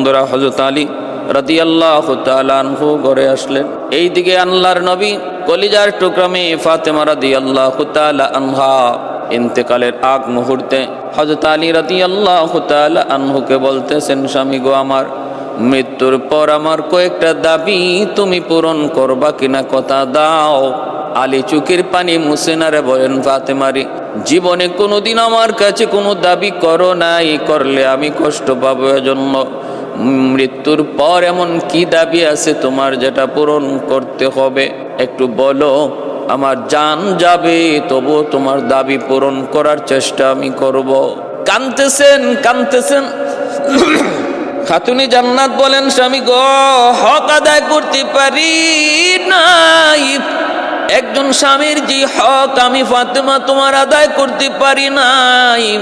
বন্ধুরা হজরত আলী রাতি আল্লাহ তালানহু গড়ে আসলেন। এই দিকে আল্লাহর নবী কলিজার টুকরামে ফাতেমা রাদি আল্লাহ আনহা ইন্তেকালের আগ মুহূর্তে হজরত আলী রাতি আল্লাহ আনহুকে বলতেছেন, স্বামী গো আমার, মৃত্যুর পর আমার কয়েকটা দাবি তুমি পূরণ করবা কিনা কথা দাও। আলী চুকির পানি মুসেনারে বলেন, ফাতেমারি, জীবনে কোনোদিন আমার কাছে কোনো দাবি করো নাই, করলে আমি কষ্ট পাবো এজন্য। মৃত্যুর পর এমন কি দাবি আছে তোমার যেটা পূরণ করতে হবে? একটু বলো, আমার জান যাবে তবু তোমার দাবি পূরণ করার চেষ্টা আমি করব। কানতেছেন কানতেছেন খাতুনি জান্নাত বলেন, স্বামী গো, হক আদায় করতে পারি নাই। একজন স্বামীর যে হক আমি ফাতেমা তোমার আদায় করতে পারি নাই।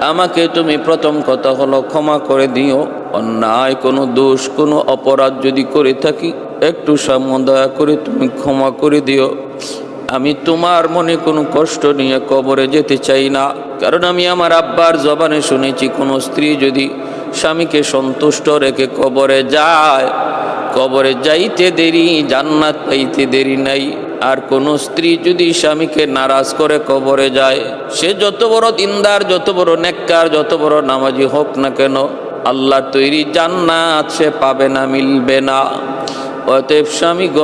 আমাকে তুমি প্রথম কথা হলো ক্ষমা করে দিও। অন্যায়, কোনো দোষ, কোনো অপরাধ যদি করে থাকি, একটু সাম্য দয়া করে তুমি ক্ষমা করে দিও। আমি তোমার মনে কোনো কষ্ট নিয়ে কবরে যেতে চাই না, কারণ আমি আমার আব্বার জবানে শুনেছি, কোনো স্ত্রী যদি স্বামীকে সন্তুষ্ট রেখে কবরে যায়, কবরে যাইতে দেরি, জান্নাত পাইতে দেরি নাই। আর কোন স্ত্রী যদি স্বামীকে নারাজ করে কবরে যায়, সে যত বড় দিনদার, যত বড় নেককার, যত বড় নামাজি হোক না কেন, আল্লাহ তৈরি জান্নাত সে পাবে না, মিলবে না। অতএব স্বামী গ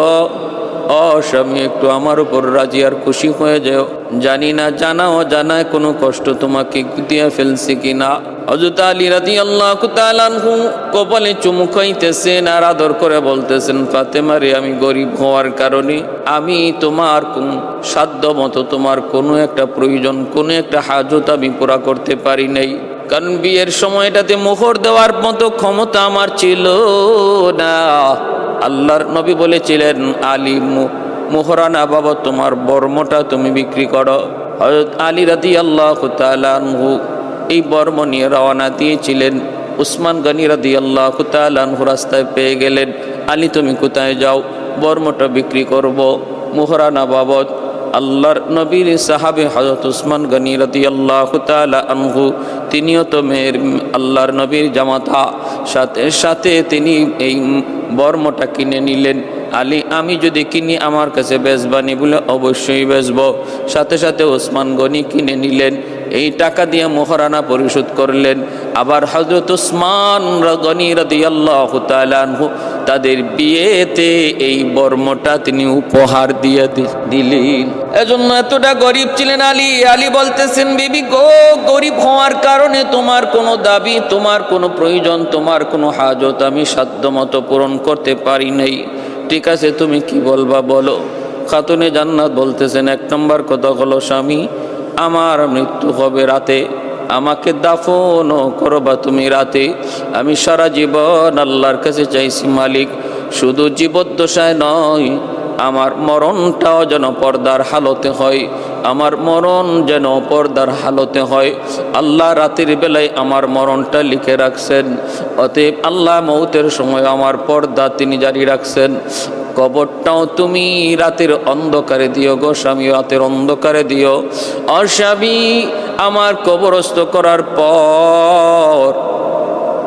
অস্বামী একটু আমার উপর রাজি আর খুশি হয়ে যাও। জানি না, জানাও, জানায় কোনো কষ্ট তোমাকে দিয়ে ফেলছি কিনা। হজরত আলী রাজি আল্লাহ কুতালানহু কপালে চুমু খাইতেছেন আর আদর করে বলতেছেন ফাতেমারে আমি গরিব হওয়ার কারণে আমি তোমার সাধ্য মতো তোমার কোনো একটা প্রয়োজন, কোনো একটা হাজত আমি পুরা করতে পারি নাই। কারণ বিয়ের সময়টাতে মোহর দেওয়ার মতো ক্ষমতা আমার ছিল না। আল্লাহর নবী বলেছিলেন, আলী মোহরানা বাবা তোমার বর্মটা তুমি বিক্রি করো। হজরত আলী রাতি আল্লাহ তালানহু এই বর্ম নিয়ে রওনা দিয়েছিলেন। উসমান গনি আল্লাহ তালানহু রাস্তায় পেয়ে গেলেন। আলী, তুমি কোথায় যাও? বর্মটা বিক্রি করব। মোহরানা বাবদ আল্লাহর নবীর সাহাবে হজরত উসমান গনি রাদি আল্লাহ আনহু, তিনিও তো মেয়ের আল্লাহর নবীর জামাতা। সাথে সাথে তিনি এই বর্মটা কিনে নিলেন। আলী, আমি যদি কিনি আমার কাছে বেচবানি বলে অবশ্যই বেচব সাথে সাথে ওসমান গনি কিনে নিলেন। এই টাকা দিয়ে মোহরানা পরিশোধ করলেন। আবার হজরত উসমান গনি রাদিয়াল্লাহ তাআলাহু তাদের বিয়েতে এই বর্মটা তিনি উপহার দিয়ে দিলেন। এজন্য এতটা গরিব ছিলেন আলী। আলী বলতেছেন, বিবি গো, গরিব হওয়ার কারণে তোমার কোনো দাবি, তোমার কোনো প্রয়োজন, তোমার কোনো হাজত আমি সাধ্যমতো পূরণ করতে পারি নাই। ঠিক আছে, তুমি কি বলবা বলো? খাতুনে জান্নাত বলতেছেন, এক নম্বর কথা হলো স্বামী আমার মৃত্যু হবে রাতে। আমাকে দাফনও করবা তুমি রাতে। আমি সারা জীবন আল্লাহর কাছে চাইছি মালিক। শুধু জীবদ্দশায় নয়, আমার মরণটাও যেন পর্দার হালতে হয়। আমার মরণ যেন পর্দার হালতে হয়। আল্লাহ রাতের বেলায় আমার মরণটা লিখে রাখছেন। অতএব আল্লাহ মৌতের সময় আমার পর্দা তিনি জারি রাখছেন। কবরটাও তুমি রাতের অন্ধকারে দিও গো স্বামী, রাতের অন্ধকারে দিও। অস্বামী আমার কবরস্থ করার পর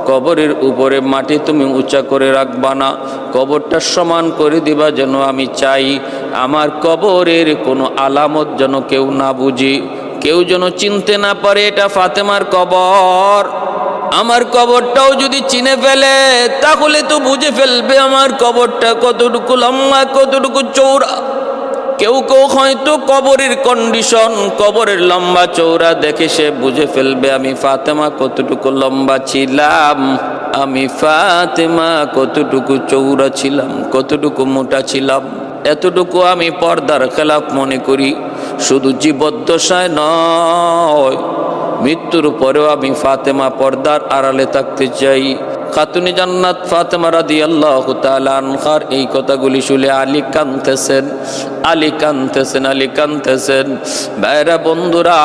কবরের উপরে মাটি তুমি উঁচা করে রাখবা না। কবরটা সমান করে দিবা যেন আমি চাই। আমার কবরের কোনো আলামত যেন কেউ না বুঝি। কেউ যেন চিনতে না পারে এটা ফাতেমার কবর। আমার কবরটাও যদি চিনে ফেলে, তাহলে তো বুঝে ফেলবে আমার কবরটা কতটুকু লম্বা, কতটুকু চৌড়া কেউ কেউ হয়তো কবরের কন্ডিশন কবরের লম্বা চৌড়া দেখে সে বুঝে ফেলবে, আমি ফাতেমা কতটুকু লম্বা ছিলাম, আমি ফাতেমা কতটুকু চৌড়া ছিলাম, কতটুকু মোটা ছিলাম। এতটুকু আমি পর্দার খেলাফ মনে করি, শুধু জীবদ্দশায় নয় মৃত্যুর পরেও আমি ফাতেমা পর্দার আড়ালে থাকতে চাই। খাতুনি জান্নাত ফাতেমা রাদি আল্লাহ আনহার এই কথাগুলি শুনে আলী কানতেছেন আলী কানতেছেন আলী কানতেছেন বাইরা বন্ধুরা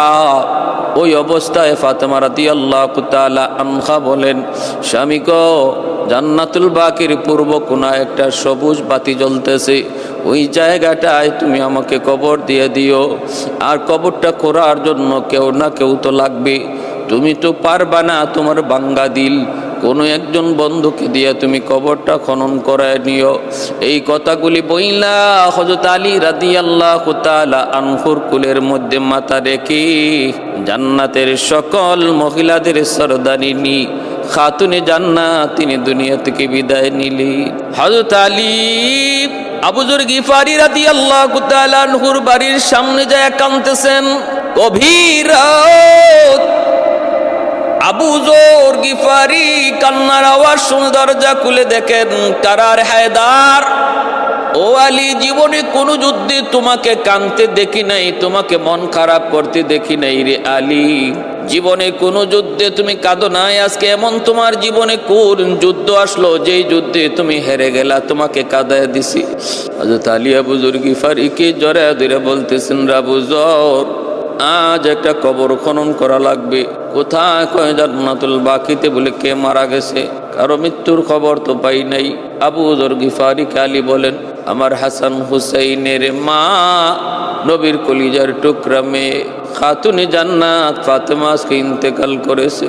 ওই অবস্থায় ফাতেমা রাতি আল্লাহ আনহা বলেন, স্বামী জান্নাতুল বাকির পূর্ব কোনা একটা সবুজ বাতি জ্বলতেছে। ওই জায়গাটায় তুমি আমাকে কবর দিয়ে দিও। আর কবরটা করার জন্য কেউ না কেউ তো লাগবে। তুমি তো পারবা না তোমার বাঙ্গা দিল কোনো একজন বন্ধুকে দিয়ে তুমি কবরটা খনন করায় নিও। এই কথাগুলি বইলা হজরত আলী রাদি আল্লাহ আনহুর কুলের মধ্যে মাথা রেখে জান্নাতের সকল মহিলাদের সরদারিনী খাতুনে জান্নাত তিনি দুনিয়া থেকে বিদায় নিলি। হজরত আলী আবুজুর গিফারি রাদি আল্লাহ আনহুর বাড়ির সামনে যায় কানতেছেন গভীর রাত আবু জোর গিফারি, কান্নার আওয়াজ শুনে দরজা খুলে দেখেন কারার হায়দার, ও আলী, জীবনে কোনো যুদ্ধে তোমাকে কানতে দেখি নাই, তোমাকে মন খারাপ করতে দেখি নাই রে আলী। জীবনে কোনো যুদ্ধে তুমি কাঁদো নাই, আজকে এমন তোমার জীবনে কোন যুদ্ধ আসলো, যেই যুদ্ধে তুমি হেরে গেলা, তোমাকে কাদায় দিছি। হজরত আলী আবু জোর গিফারিকে জরে ধরে বলতেছেন, রাবু জর আজ একটা কবর খনন করা লাগবে। কোথায়? কয় জান্নাতুল বাকিতে বলে কে মারা গেছে? কারও মৃত্যুর খবর তো পাই নাই। আবু জর গিফারি কালি বলেন, আমার হাসান হুসাইনের মা নবীর কলিজার টুকরা মেয়ে খাতুনে জান্নাত ফাতেমা আজকে ইন্তেকাল করেছে।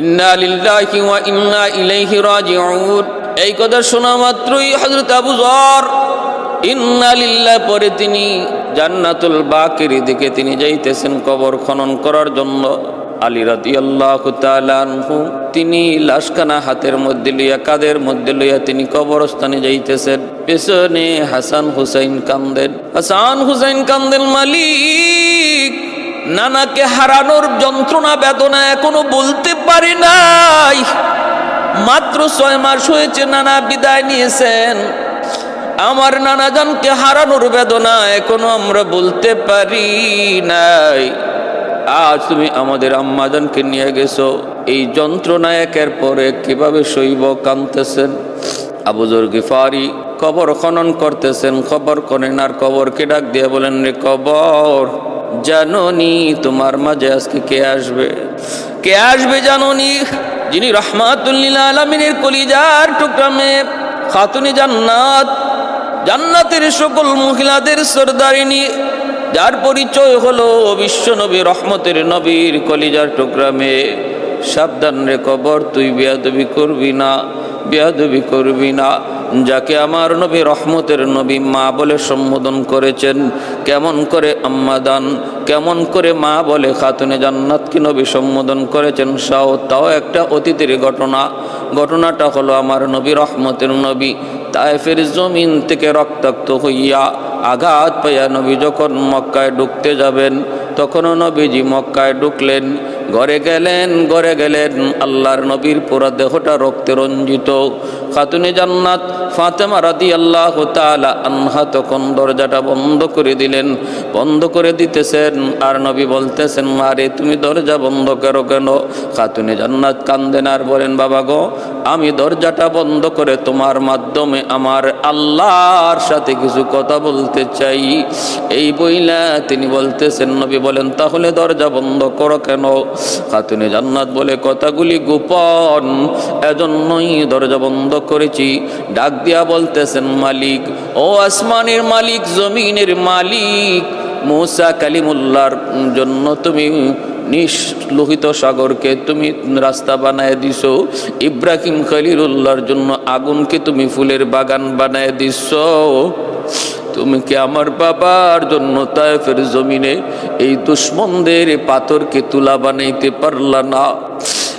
ইন্না লিল্লাহি ওয়া ইন্না ইলাইহি রাজিউন। এই কথা শোনা মাত্রই হযরত আবু যর ইন্না লিল্লাহ পরে তিনি জান্নাতুল বাকির দিকে তিনি যাইতেছেন কবর খনন করার জন্য। আলী রাদিয়াল্লাহু তাআলা তিনি লাশখানা হাতের মধ্যে লইয়া কাদের মধ্যে লইয়া তিনি কবরস্থানে যাইতেছেন। পেছনে হাসান হুসাইন কান্দেন। হাসান হুসাইন কান্দেন, মালিক, নানাকে হারানোর যন্ত্রণা, বেদনা এখনও বলতে পারি নাই। মাত্র ছয় মাস হয়েছে, নানা বিদায় নিয়েছেন। আমার নানাজানকে হারানোর বেদনা এখনও আমরা বলতে পারি নাই। আজ তুমি আমাদের আম্মাজানকে নিয়ে গেছো। এই যন্ত্রণা পরে কীভাবে শৈব কানতেছেন আবুজর গিফারি কবর খনন করতেছেন। খবর করেন আর কবরকে ডাক দিয়ে বলেন, রে কবর, জাননি তোমার মাঝে আজকে কে আসবে? কে আসবে জাননি? যিনি রহমাতুল্লিল আলমিনের কলিজার টুকরা মেয়ে, খাতুনি জান্নাত। জান্নাতের সকল মহিলাদের সর্দারিনী, যার পরিচয় হলো বিশ্বনবী রহমতের নবীর কলিজার টুকরা মেয়ে সাবধান রে কবর, তুই বেয়াদবি করবি না, বেয়াদবি করবি না। যাকে আমার নবী, রহমতের নবী মা বলে সম্বোধন করেছেন, কেমন করে আম্মাদান, কেমন করে মা বলে খাতুনে জান্নাতকে নবী সম্বোধন করেছেন, সাও, তাও একটা অতীতের ঘটনা। ঘটনাটা হলো আমার নবী, রহমতের নবী। তায়েফের জমিন থেকে রক্তাক্ত হইয়া আঘাত পাইয়া নবী যখন মক্কায় ঢুকতে যাবেন, তখনও নবীজি মক্কায় ঢুকলেন। ঘরে গেলেন ঘরে গেলেন। আল্লাহর নবীর পুরা দেহটা রক্তে রঞ্জিত। খাতুনে জান্নাত ফাতেমা রাদি আল্লাহ তালা আনহা তখন দরজাটা বন্ধ করে দিলেন, বন্ধ করে দিতেছেন। আর নবী বলতেছেন মারে তুমি দরজা বন্ধ করো কেন? খাতুনে জান্নাত কান্দেন আর বলেন, বাবা গো, আমি দরজাটা বন্ধ করে তোমার মাধ্যমে আমার আল্লাহর সাথে কিছু কথা বলতে চাই। এই বইলা তিনি বলতেছেন, নবী বলেন, তাহলে দরজা বন্ধ করো কেন? খাতুনে জান্নাত বলে কথাগুলি গোপন। এজন্যই দরজা বন্ধ করেছি। ডাক দিয়া বলতেছেন মালিক, ও আসমানের মালিক, জমিনের মালিক, মৌসা কালিমুল্লার জন্য তুমি নিঃলোহিত সাগরকে তুমি রাস্তা বানায় দিছো। ইব্রাহিম খলিলুল্লাহর জন্য আগুনকে তুমি ফুলের বাগান বানায় দিছ। তুমি কি আমার বাবার জন্য তায়েফের জমিনে এই দুশ্মনদের পাথরকে তুলা বানাইতে পারলা না?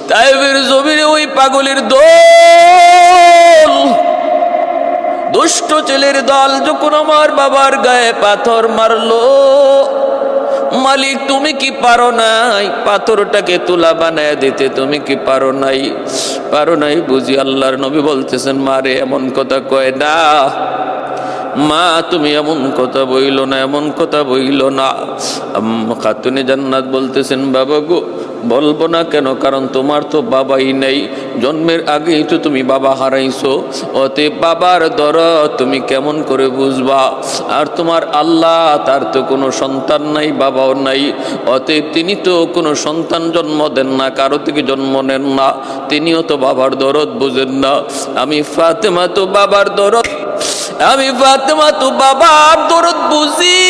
তায়েফের জমিনে ওই পাগলের দোল, দুষ্ট ছেলের দল যখন আমার বাবার গায়ে পাথর মারলো, মালিক তুমি কি পারো নাই? পাথরটাকে তুলা বানায় দিতে তুমি কি পারো নাই? পারো নাই বুঝি আল্লাহর নবী বলতেছেন, মারে, এমন কথা কয় না। মা, তুমি এমন কথা বইল না, এমন কথা বইল না। খাতুনে জান্নাত বলতেছেন, বাবা গো, বলব না কেন? কারণ তোমার তো বাবাই নেই। জন্মের আগেই তো তুমি বাবা হারাইছো। অতে বাবার দর তুমি কেমন করে বুঝবা? আর তোমার আল্লাহ, তার তো কোনো সন্তান নাই, বাবাও নাই। অতএব তিনি তো কোনো সন্তান জন্ম দেন না, কারও থেকে জন্ম নেন না। তিনিও তো বাবার দরদ বুঝেন না। আমি ফাতেমা তো বাবার দরদ আমি ফাতেমা, তো বাবার দরদ বুঝি।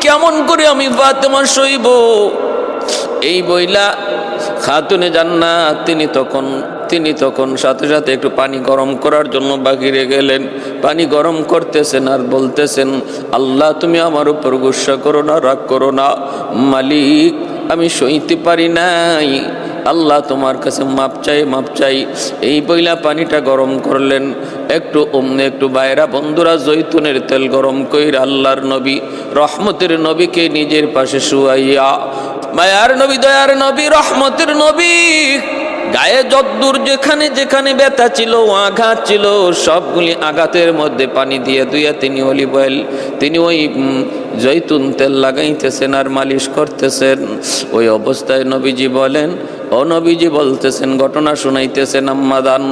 কেমন করে আমি ফাতেমা সইব? এই বইলা খাতুনে জান্নাত, তিনি তখন তিনি তখন সাথে সাথে একটু পানি গরম করার জন্য বাহিরে গেলেন। পানি গরম করতেছেন আর বলতেছেন, আল্লাহ, তুমি আমার উপর গুসা করো না, রাগ করো না। মালিক, আমি সইতে পারি নাই। আল্লাহ তোমার কাছে মাপ চাই মাপ চাই। এই বইলা পানিটা গরম করলেন। একটু অমনে একটু বাইরা, বন্ধুরা জৈতুনের তেল গরম কইর আল্লাহর নবী, রহমতের নবীকে নিজের পাশে শুয়াইয়া, মায়ার নবী, দয়ার নবী, রহমতের নবী, গায়ে যদ্দূর যেখানে যেখানে ব্যথা ছিল, আঘাত ছিল, সবগুলি আঘাতের মধ্যে পানি দিয়ে দুইয়া তিনি অলিভ অয়েল তিনি ওই জৈতুন তেল লাগাইতেছেন আর মালিশ করতেছেন। ওই অবস্থায় নবীজি বলেন ও নবীজি বলতেছেন, ঘটনা শুনাইতেছেন আম্মাদান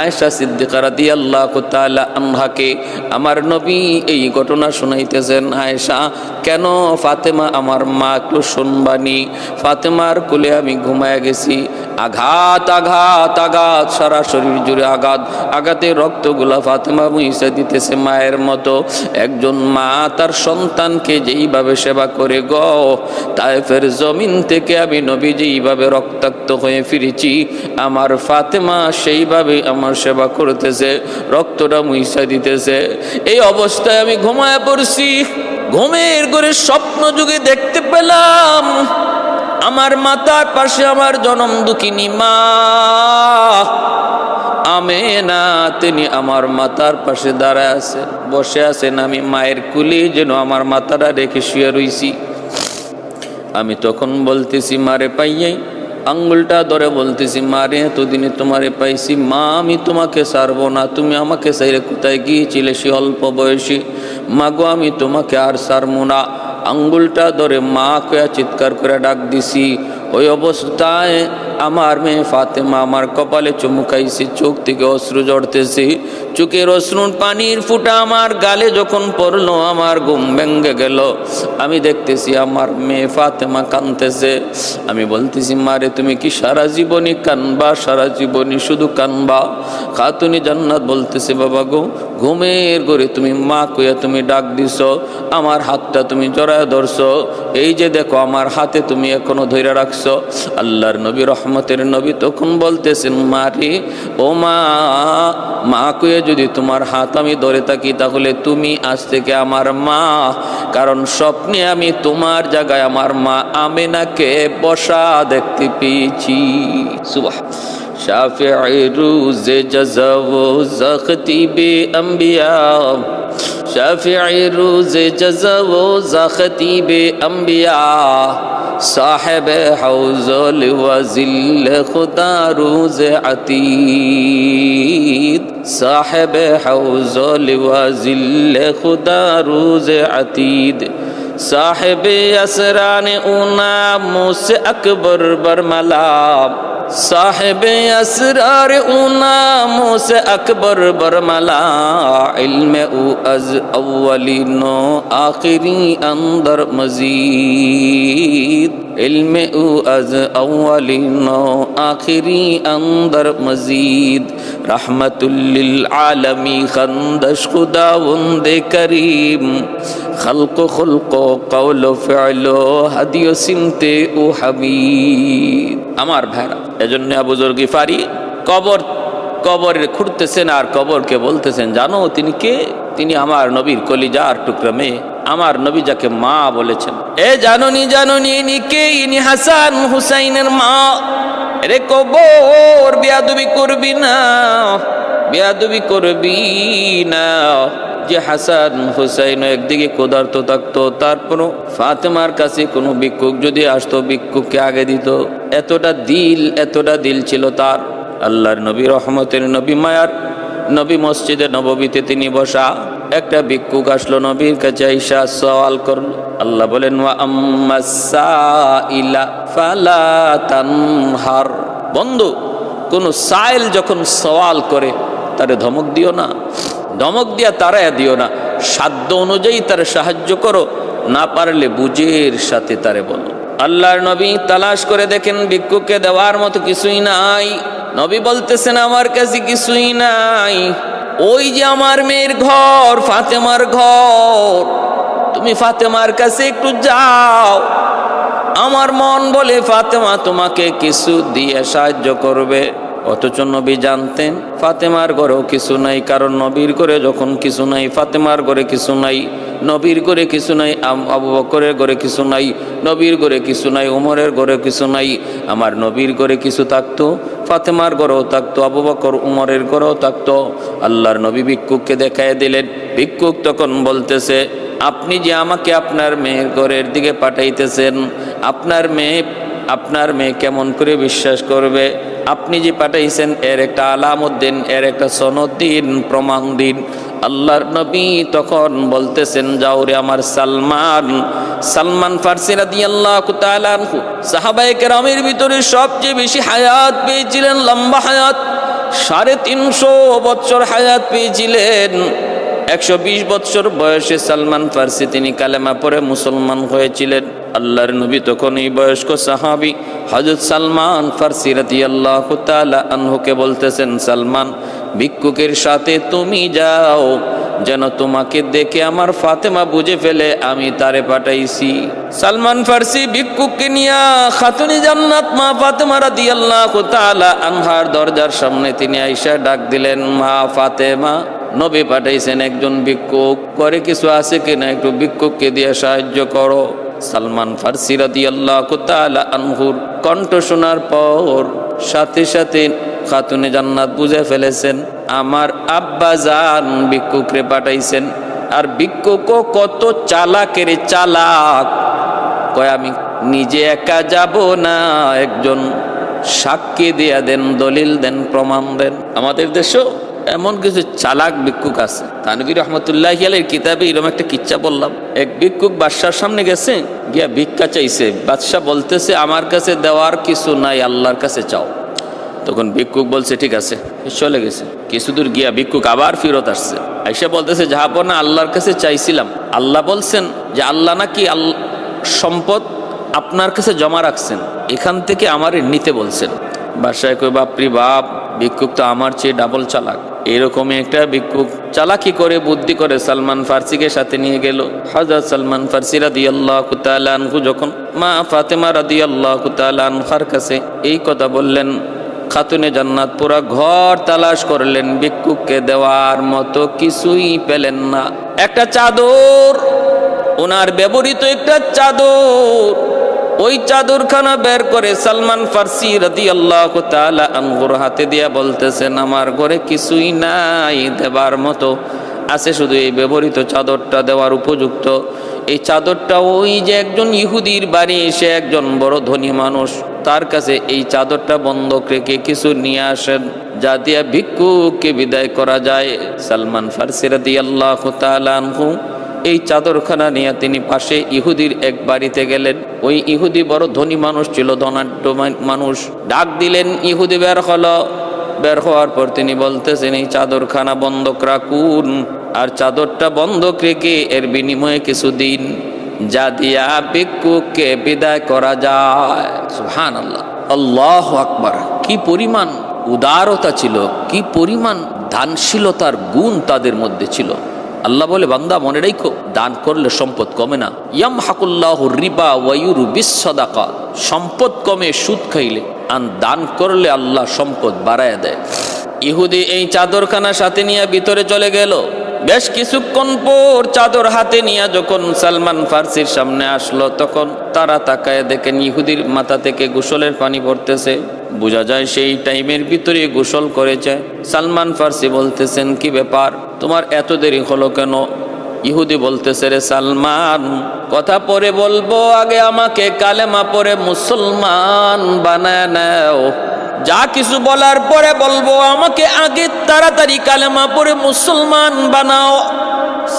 আয়েশা সিদ্দিকারা দিয়ে আল্লাহ তাআলা আনহাকে। আমার নবী এই ঘটনা শুনাইতেছেন, আয়েশা, কেন ফাতেমা আমার মা একটু শুনবানি? ফাতেমার কোলে আমি ঘুমায় গেছি। আঘাত আঘাত আঘাত, সারা শরীর জুড়ে আঘাত। আঘাতে রক্তগুলা ফাতেমা মুইসা দিতেছে মায়ের মতো। একজন মা তার সন্তানকে যেইভাবে সেবা করে গ তাই ফের জমিন থেকে আমি নবী যেইভাবে রক্তাক্ত হয়ে ফিরেছি। আমার ফাতেমা সেইভাবে আমার সেবা করতেছে, রক্তটা মুইসা দিতেছে। এই অবস্থায় আমি ঘুমায় পড়ছি। ঘুমের করে স্বপ্ন যুগে দেখতে পেলাম, আমার মাতার পাশে আমার জনম দুঃখিনী মা। আমে না তিনি আমার মাতার পাশে দাঁড়ায় আছেন, বসে আছেন। আমি মায়ের কুলি যেন আমার মাতারা রেখে শুয়ে রইছি। আমি তখন বলতেছি, মারে পাইয়াই আঙ্গুলটা ধরে বলতেছি মারে এতদিনে তোমারে পাইছি, মা, আমি তোমাকে সারবো না, তুমি আমাকে সাইরে কোথায় গিয়েছিলে সে অল্প বয়সী? মাগো আমি তোমাকে আর সারবো না। আঙ্গুলটা ধরে মা কয়া চিৎকার করে ডাক দিছি। ওই অবস্থায় আমার মেয়ে ফাতেমা আমার কপালে চুমুকাইছে চোখ থেকে অশ্রু জড়তেছে চোখের অশ্রুর পানির ফুটা আমার গালে যখন পড়ল, আমার ঘুম ভেঙ্গে গেল। আমি দেখতেছি আমার মেয়ে ফাতেমা কানতেছে আমি বলতেছি মারে তুমি কি সারা জীবনই কানবা? সারা জীবনই শুধু কানবা? খাতুনি জান্নাত বলতেছে, বাবা গো, ঘুমের ঘরে তুমি মা কইয়া তুমি ডাক দিছ, আমার হাতটা তুমি জড়ায় ধরছো। এই যে দেখো, আমার হাতে তুমি এখনও ধৈর্য রাখছো। আল্লাহর নবী রহমতের নবী তখন বলতেছেন, মারে, ও মা মা কয়ে যদি তোমার হাত আমি ধরে থাকি তাহলে তুমি আজ থেকে আমার মা। কারণ স্বপ্নে আমি তোমার জায়গায় আমার মা আমেনাকে বসা দেখতে পেয়েছি। সুবাহ রুজ জজা ও জখতিব আম্বিয়া শাফি'i রুজ জজা ও জখতিব আম্বিয়া صاحب حوض وزل خدا روز عتید صاحب حوض وزل خدا روز عتید صاحب اسران اونا موس اکبر برملا. صاحب اسرار اوناموں سے اکبر برملا علم أو از اولین و آخری اندر مزید۔ علم أو از اولین و آخری اندر مزید۔ رحمت للعالمی خندش خداوند کریم۔ خلق خلق و قول و فعل و هدی و سمت أو حمید۔ আমার ভাইরা। এজন্য আবু জর্গিফারি কবর, কবরের খুঁড়তেছেন আর কবরকে বলতেছেন, জানো তিনি কে? তিনি আমার নবীর কলিজার টুকরা মেয়ে। আমার নবী যাকে মা বলেছেন। এ জাননি জাননি ইনি কে? ইনি হাসান হুসাইনের মা। রে কবর, বিয়াদবি করবি না, বিয়াদবি করবি না। যে হাসান হুসাইন একদিকে ক্ষুধার্ত থাকতো, তারপরও ফাতেমার কাছে কোনো ভিক্ষুক যদি আসতো, ভিক্ষুককে আগে দিত। এতটা দিল এতটা দিল ছিল তার। আল্লাহর নবী, রহমতের নবী মায়ার নবী মসজিদে নববীতে তিনি বসা একটা ভিক্ষুক আসলো, নবীর কাছে ঈশা সওয়াল করল। আল্লাহ বলেন তানহার। বন্ধু, কোন সাইল যখন সওয়াল করে, তারে ধমক দিও না। ধমক দিয়া তারায় দিও না। সাধ্য অনুযায়ী তার সাহায্য করো, না পারলে বুঝের সাথে তারে বলো। আল্লাহর নবী তালাশ করে দেখেন ভিক্ষুককে দেওয়ার মতো কিছুই নাই। নবী বলতেছেন, আমার কাছে কিছুই নাই। ওই যে আমার মেয়ের ঘর, ফাতেমার ঘর। তুমি ফাতেমার কাছে একটু যাও। আমার মন বলে, ফাতেমা তোমাকে কিছু দিয়ে সাহায্য করবে। অথচ নবী জানতেন, ফাতেমার ঘরেও কিছু নাই, কারণ নবীর ঘরে যখন কিছু নাই, ফাতেমার ঘরে কিছু নাই, নবীর ঘরে কিছু নাই আবু বকরের ঘরে কিছু নাই, নবীর ঘরে কিছু নাই, উমরের ঘরে কিছু নাই, আমার নবীর ঘরে কিছু থাকতো, ফাতেমার ঘরেও থাকতো, আবু বকর উমরের ঘরেও থাকতো। আল্লাহর নবী ভিক্ষুককে দেখায় দিলেন, ভিক্ষুক তখন বলতেছে, আপনি যে আমাকে আপনার মেয়ের ঘরের দিকে পাঠাইতেছেন, আপনার মেয়ে আপনার মেয়ে কেমন করে বিশ্বাস করবে? আপনি যে পাঠাইছেন, এর একটা আলামুদ্দিন, এর একটা সনদ দিন প্রমাণ দিন আল্লাহর নবী তখন বলতেছেন, যাও রে আমার সালমান। সালমান ফার্সি রাদি আল্লাহ সাহাবাই কেরামের ভিতরে সবচেয়ে বেশি হায়াত পেয়েছিলেন, লম্বা হায়াত, সাড়ে তিনশো বছর হায়াত পেয়েছিলেন। একশো বিশ বৎসর বয়সে সালমান ফার্সি তিনি কালেমা পরে মুসলমান হয়েছিলেন। আল্লাহর নবী তখন এই বয়স্ক সাহাবি হজরত সালমান ফার্সি রাতি আল্লাহ আনহুকে বলতেছেন, সালমান, ভিক্ষুকের সাথে তুমি যাও, যেন তোমাকে দেখে আমার ফাতেমা বুঝে ফেলে, আমি তারে পাঠাইছি। সালমান ফার্সি ভিক্ষুককে নিয়া খাতুনি জান্নাত মা ফাতেমা রাদি আল্লাহ আনহার দরজার সামনে তিনি আইসা ডাক দিলেন, মা ফাতেমা নবী পাঠাইছেন একজন ভিক্ষুক। করে কিছু আছে কিনা একটু ভিক্ষুককে দিয়ে সাহায্য করো। সালমান ফার্সি রাদি আল্লাহ আনহুর কণ্ঠ শোনার পর সাথে সাথে খাতুনে জান্নাত বুঝে ফেলেছেন, আমার আব্বা জান ভিক্ষুকরে পাঠাইছেন, আর ভিক্ষুকও কত চালাকের চালাক। কয়, আমি নিজে একা যাব না, একজন সাক্ষী দিয়া দেন, দলিল দেন, প্রমাণ দেন। আমাদের দেশেও এমন কিছু চালাক ভিক্ষুক আছে। তানবির রহমতুল্লাহ আলের কিতাবে এরকম একটা কিচ্ছা বললাম। এক ভিক্ষুক বাদশার সামনে গেছে, গিয়া ভিক্ষা চাইছে, বাদশাহ বলতেছে, আমার কাছে দেওয়ার কিছু নাই, আল্লাহর কাছে চাও। তখন ভিক্ষুক বলছে, ঠিক আছে। চলে গেছে। কিছু দূর গিয়া ভিক্ষুক আবার ফিরত আসছে। আইসা বলতেছে যাহাপনা আল্লাহর কাছে চাইছিলাম। আল্লাহ বলছেন যে, আল্লাহ নাকি আল, সম্পদ আপনার কাছে জমা রাখছেন, এখান থেকে আমার নিতে বলছেন। বাসায় কই বাপরি বাপ ভিক্ষুক তো আমার চেয়ে ডাবল চালাক। এরকমই একটা ভিক্ষুক চালাকি করে বুদ্ধি করে সালমান ফার্সিকে সাথে নিয়ে গেল। হজরত সালমান ফার্সি রাদি আল্লাহ আনহু যখন মা ফাতেমা রাদি আল্লাহ আনহার কাছে এই কথা বললেন, খাতুনে জান্নাত পুরা ঘর তালাশ করলেন ভিক্ষুককে দেওয়ার মতো কিছুই পেলেন না। একটা চাদর, ওনার ব্যবহৃত একটা চাদর ওই চাদরখানা বের করে সালমান ফার্সি রাদি আল্লাহ আনগুর হাতে দিয়া বলতেছেন, আমার ঘরে কিছুই নাই দেবার মতো। আছে শুধু এই ব্যবহৃত চাদরটা দেওয়ার উপযুক্ত। এই চাদরটা ওই যে একজন ইহুদির বাড়ি, সে একজন বড় ধনী মানুষ। তার কাছে এই চাদরটা বন্ধক রেখে কিছু নিয়ে আসেন, যা দিয়া ভিক্ষুককে বিদায় করা যায়। সালমান ফার্সি রাদি আল্লাহ আনহু এই চাদরখানা নিয়ে তিনি পাশে ইহুদির এক বাড়িতে গেলেন। ওই ইহুদি বড় ধনী মানুষ ছিল, ধনাঢ্য মানুষ। ডাক দিলেন, ইহুদি বের হলো। বের হওয়ার পর তিনি বলতেছেন, এই চাদরখানা বন্ধক রাখুন, আর চাদরটা বন্ধক রেখে এর বিনিময়ে কিছু দিন যা দিয়া ভিক্ষুককে বিদায় করা যায়। সুহান আল্লাহ আল্লাহ আকবার। কি পরিমাণ উদারতা ছিল, কি পরিমাণ দানশীলতার গুণ তাদের মধ্যে ছিল। আল্লাহ বলে, বান্দা মনে রেখো, দান করলে সম্পদ কমে না। ইয়াম হাকুল্লাহ রিবা ওয়ায়ুরু বিশ্বদাকা সম্পদ কমে, সুদ খাইলে। আর দান করলে আল্লাহ সম্পদ বাড়ায় দেয়। ইহুদি এই চাদরখানা সাথে নিয়ে ভিতরে চলে গেল। বেশ কিছুক্ষণ পর চাদর হাতে নিয়ে যখন সালমান ফার্সির সামনে আসলো, তখন তারা তাকায় দেখেন ইহুদির মাথা থেকে গোসলের পানি পড়তেছে। বোঝা যায় সেই টাইমের ভিতরে গোসল করেছে। সালমান ফার্সি বলতেছেন, কি ব্যাপার? তোমার এত দেরি হলো কেন? ইহুদি বলতেছে রে সালমান, কথা পরে বলব, আগে আমাকে কালেমা পরে মুসলমান বানায় নাও। যা কিছু বলার পরে বলব, আমাকে আগে তাড়াতাড়ি কালেমা পরে মুসলমান বানাও।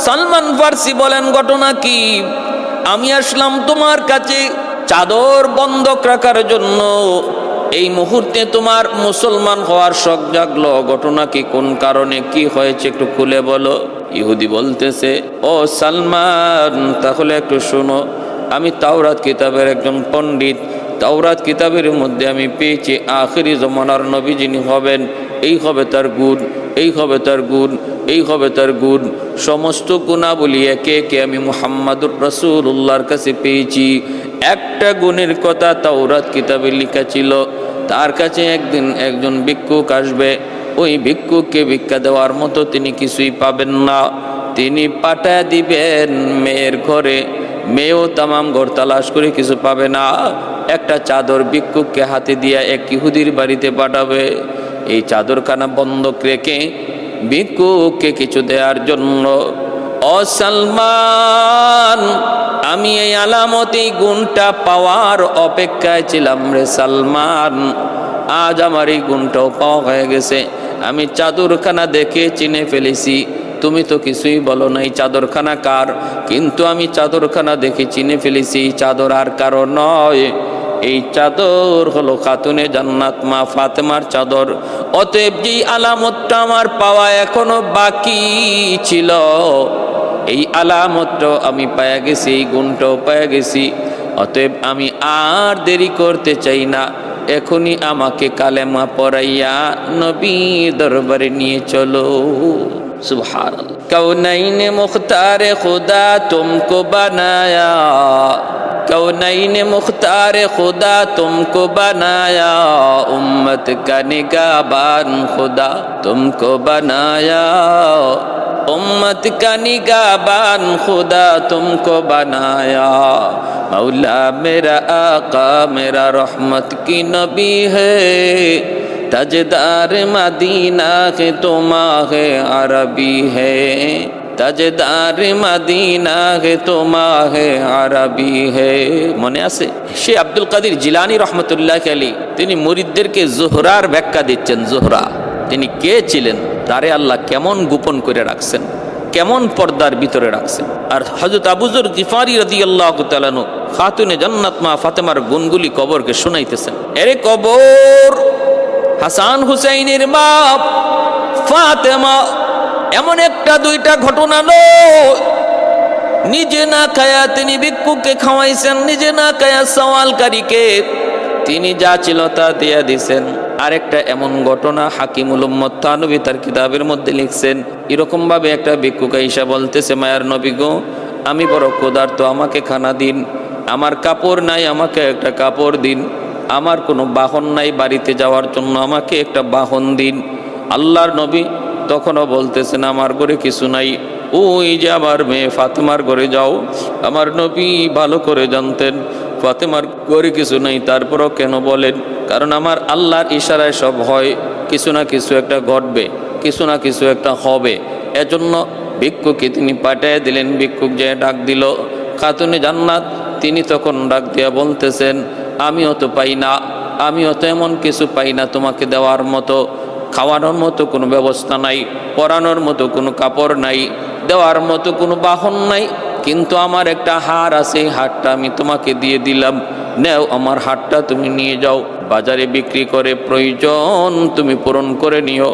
সালমান ফার্সি বলেন, ঘটনা কি? আমি আসলাম তোমার কাছে চাদর বন্ধক রাখার জন্য। এই মুহূর্তে তোমার মুসলমান হওয়ার শখ জাগলো। ঘটনা কি? কোন কারণে? কি হয়েছে? একটু খুলে বলো। ইহুদি বলতেছে, ও সালমান, তাহলে একটু শোনো। আমি তাওরাত কিতাবের একজন পণ্ডিত। তাওরাত কিতাবের মধ্যে আমি পেয়েছি, আখেরি জমানার নবী যিনি হবেন, এই হবে তার গুণ, এই হবে তার গুণ, এই হবে তার গুণ। সমস্ত গুণাবলী একে একে আমি মুহাম্মাদুর রসুল্লাহর কাছে পেয়েছি। একটা গুণের কথা তাওরাত কিতাবে লেখা ছিল, তার কাছে একদিন একজন ভিক্ষুক আসবে। ওই ভিক্ষুককে ভিক্ষা দেওয়ার মতো তিনি কিছুই পাবেন না। তিনি পাঠায় দিবেন মেয়ের ঘরে। মেয়েও তামাম ঘর তালাশ করে কিছু পাবে না। একটা চাদর ভিক্ষুককে হাতে দিয়ে এক ইহুদির বাড়িতে পাঠাবে। এই চাদরখানা বন্ধ রেখে ভিক্ষুককে কিছু দেওয়ার জন্য, ও সালমান আমি এই আলামতি গুণটা পাওয়ার অপেক্ষায় ছিলাম রে সালমান। আজ আমার এই গুণটাও পাওয়া হয়ে গেছে। আমি চাদরখানা দেখে চিনে ফেলেছি। তুমি তো কিছুই বলো নাই, চাদরখানা কার? কিন্তু আমি চাদরখানা দেখে চিনে ফেলেছি, চাদর আর কারও নয়। এই চাদর হলো খাতুনে জান্নাত মা ফাতেমার চাদর। অতএব যেই আলামতটা আমার পাওয়া এখনও বাকি ছিল এই আলামতটাও আমি পায়া গেছি এই গুণটাও পায়া গেছি অতএব আমি আর দেরি করতে চাই না এখনই আমাকে কালেমা পড়াইয়া নবী দরবারে নিয়ে চলো সুবহান কৌনাইন মুখতার খুদা তুমকো বানায়া कौनैन मुख्तार खुदा तुमको बनाया उम्मत का निगाबान खुदा तुमको बनाया امت کا نگاہبان خدا تم کو بنایا مولا میرا آقا میرا رحمت کی نبی ہے تجدار مدینہ کے تو ماہ عربی ہے তাজদার মাদিনা হে তোমাহে আরবি হে মনে আছে সে আব্দুল কাদির জিলানি রহমতুল্লাহ আলী তিনি মুরিদদেরকে জোহরার ব্যাখ্যা দিচ্ছেন জোহরা তিনি কে ছিলেন, তারে আল্লাহ কেমন গোপন করে রাখছেন, কেমন পর্দার ভিতরে রাখছেন। আর হজরত আবুজুর গিফারি রাজি আল্লাহ তালানু খাতুনে জান্নাত মা ফাতেমার গুনগুলি কবরকে শুনাইতেছেন। এরে কবর, হাসান হুসাইনের বাপ ফাতেমা, এমন একটা দুইটা ঘটনা নয়। নিজে না খায়া তিনি ভিক্ষুককে খাওয়াইছেন, নিজে না খায়া সওয়ালকারীকে, তিনি যা ছিল তা দিয়া দিছেন। আরেকটা এমন ঘটনা হাকিমুল উম্মত তানবী তার কিতাবের মধ্যে লিখছেন। এরকম ভাবে একটা ভিক্ষুক আইসা বলতেছে, মায়ার নবী গো, আমি বড় ক্ষুধার্ত, আমাকে খানা দিন। আমার কাপড় নাই, আমাকে একটা কাপড় দিন। আমার কোনো বাহন নাই বাড়িতে যাওয়ার জন্য, আমাকে একটা বাহন দিন। আল্লাহর নবী তখনও বলতেছেন, আমার ঘরে কিছু নাই। ওই যে আমার মেয়ে ফাতেমার ঘরে যাও। আমার নবী ভালো করে জানতেন। ফাতেমার ঘরে কিছু নাই, তারপরও কেন বলেন? কারণ আমার আল্লাহর ইশারায় সব হয়, কিছু না কিছু একটা ঘটবে, কিছু না কিছু একটা হবে। এজন্য ভিক্ষুকে তিনি পাঠিয়ে দিলেন, ভিক্ষুক যে ডাক দিল, খাতুনে জান্নাত। তিনি তখন ডাক দিয়া বলতেছেন, আমিও তো পাই না, আমিও তো এমন কিছু পাই না তোমাকে দেওয়ার মতো, খাওয়ানোর মতো কোনো ব্যবস্থা নাই, পরানোর মতো কোনো কাপড় নাই, দেওয়ার মতো কোনো বাহন নাই কিন্তু আমার একটা হার আছে হারটা আমি তোমাকে দিয়ে দিলাম। নেও, আমার হারটা তুমি নিয়ে যাও। বাজারে বিক্রি করে প্রয়োজন তুমি পূরণ করে নিও।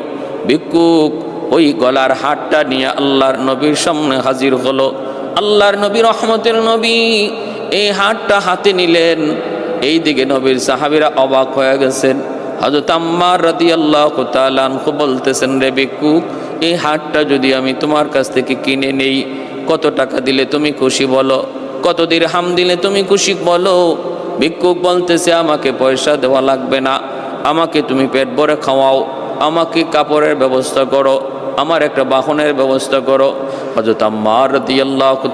ভিক্ষুক, ওই গলার হারটা নিয়ে আল্লাহর নবীর সামনে হাজির হলো। আল্লাহর নবী, রহমতের নবী, এই হারটা হাতে নিলেন। এই দিকে নবীর সাহাবিরা অবাক হয়ে গেছেন। হজরত আম্মার রাদি আল্লাহ বলতেছেন, রে ভিক্ষুক, এই হারটা যদি আমি তোমার কাছ থেকে কিনে নেই কত টাকা দিলে তুমি খুশি বলো? কত হাম দিলে তুমি খুশি বলো? ভিক্ষুক বলতেছে, আমাকে পয়সা দেওয়া লাগবে না। আমাকে তুমি পেট ভরে খাওয়াও। আমাকে কাপড়ের ব্যবস্থা করো। আমার একটা বাহনের ব্যবস্থা করো। হজরত আম্মার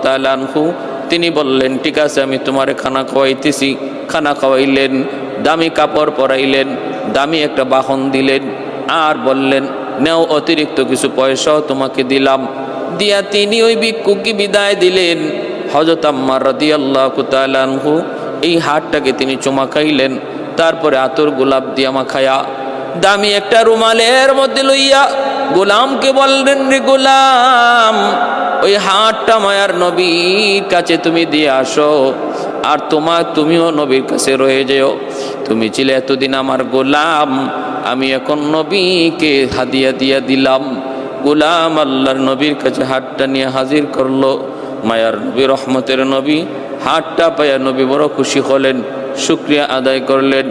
তালু তিনি বললেন, ঠিক আছে, আমি তোমার খানা খাওয়াইতেছি। খানা খাওয়াইলেন, দামি কাপড় পরাইলেন, দামি একটা বাহন দিলেন, আর বললেন, নেও, অতিরিক্ত কিছু পয়সাও তোমাকে দিলাম। দিয়া তিনি ওই ভিক্ষুকে বিদায় দিলেন। হজরত আম্মার রদি আল্লাহ কুতালানহু এই হাটটাকে তিনি চুমা খাইলেন। তারপরে আতর গোলাপ দিয়া মাখায়া, দামি একটা রুমালের মধ্যে লইয়া গোলামকে বললেন রে গোলাম, ওই হাটটা মায়ার নবীর কাছে তুমি দিয়ে আসো, আর তোমার তুমিও নবীর কাছে রয়ে যেও। তুমি ছিলে এতদিন আমার গোলাম, আমি এখন নবীকে হাদিয়া দিয়া দিলাম। গোলাম আল্লাহর নবীর কাছে হাটটা নিয়ে হাজির করল। মায়ার নবী, রহমতের নবী হাটটা পায়া নবী বড় খুশি হলেন, শুক্রিয়া আদায় করলেন।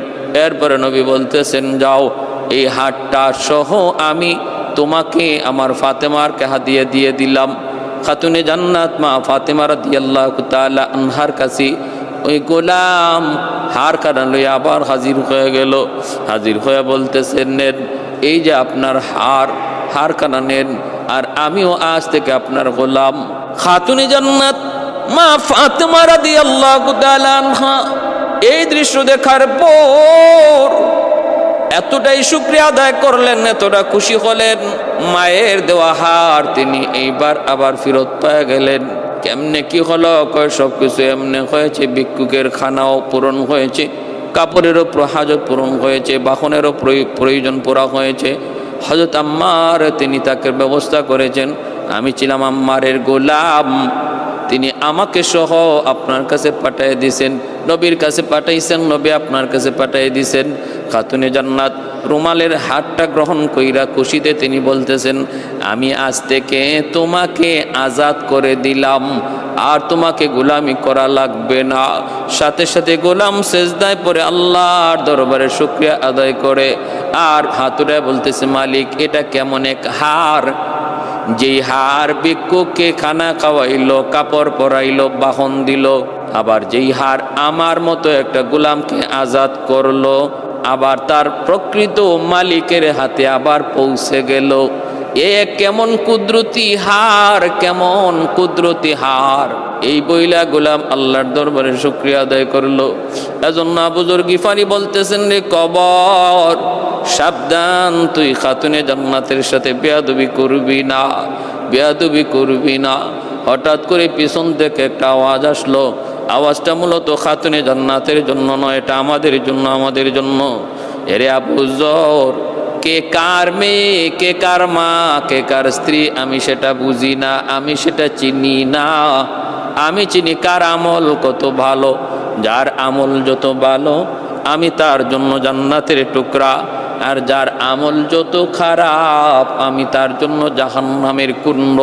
এরপরে নবী বলতেছেন, যাও, এই হাটটা সহ আমি তোমাকে আমার ফাতেমারকে হাদিয়া দিয়ে দিয়ে দিলাম। খাতুনে জান্নাত মা ফাতেমা রাদিয়াল্লাহু তাআলা আনহার কাছে ওই গোলাম হার কানা আবার হাজির হয়ে গেল। হাজির হয়ে বলতেছেন এই যে আপনার হার হার কানা নেন আর আমিও আজ থেকে আপনার গোলাম। খাতুনি জান্নাত, মা ফাতেমা তাআলা আনহা। এই দৃশ্য দেখার পর এতটাই শুক্রিয়া আদায় করলেন, এতটা খুশি হলেন। মায়ের দেওয়া হার তিনি এইবার আবার ফেরত পেয়ে গেলেন। কেমনে কি হলো সব কিছু এমনি হয়েছে। ভিক্ষুকের খানাও পূরণ হয়েছে, কাপড়েরও হাজত পূরণ হয়েছে, বাহনেরও প্রয়- প্রয়োজন পুরা হয়েছে। হজরত আম্মার, তিনি তাকে ব্যবস্থা করেছেন। আমি ছিলাম আম্মারের গোলাম। তিনি আমাকে সহ আপনার কাছে পাঠিয়ে দিয়েছেন। নবীর কাছে পাঠাইছেন, নবী আপনার কাছে পাঠিয়ে দিয়েছেন। খাতুনে জান্নাত, রুমালের হাতটা গ্রহণ কইরা খুশিতে তিনি বলতেছেন, আমি আজ থেকে তোমাকে আজাদ করে দিলাম, আর তোমাকে গোলামি করা লাগবে না। সাথে সাথে গোলাম সেজদায় পরে আল্লাহর দরবারে শুক্রিয়া আদায় করে, আর হাতুরা বলতেছে, মালিক, এটা কেমন এক হার? যেই হার ভিক্ষুককে খানা খাওয়াইলো, কাপড় পরাইলো, বাহন দিল, আবার যেই হার আমার মতো একটা গোলামকে আজাদ করল আবার তার প্রকৃত মালিকের হাতে আবার পৌঁছে গেল। এ কেমন কুদরতি হার, কেমন কুদরতি হার। এই বইলা গোলাম আল্লাহর দরবারে শুক্রিয়া আদায় করল। এজন্য আবুজুর গিফারি বলতেছেন, রে কবর, সাবধান, তুই খাতুনে জান্নাতের সাথে বেয়াদবি করবি না, বেয়াদবি করবি না। হঠাৎ করে পিছন থেকে একটা আওয়াজ আসলো। আওয়াজটা মূলত খাতুনে জান্নাতের জন্য নয়, এটা আমাদের জন্য আমাদের জন্য। এরে আবু জর কে কার মেয়ে, কে কার মা, কে কার স্ত্রী, আমি সেটা বুঝি না, আমি সেটা চিনি না। আমি চিনি কার আমল কত ভালো, যার আমল যত ভালো, আমি তার জন্য জান্নাতের টুকরা। আর যার আমল যত খারাপ, আমি তার জন্য জাহান্নামের কুণ্ড।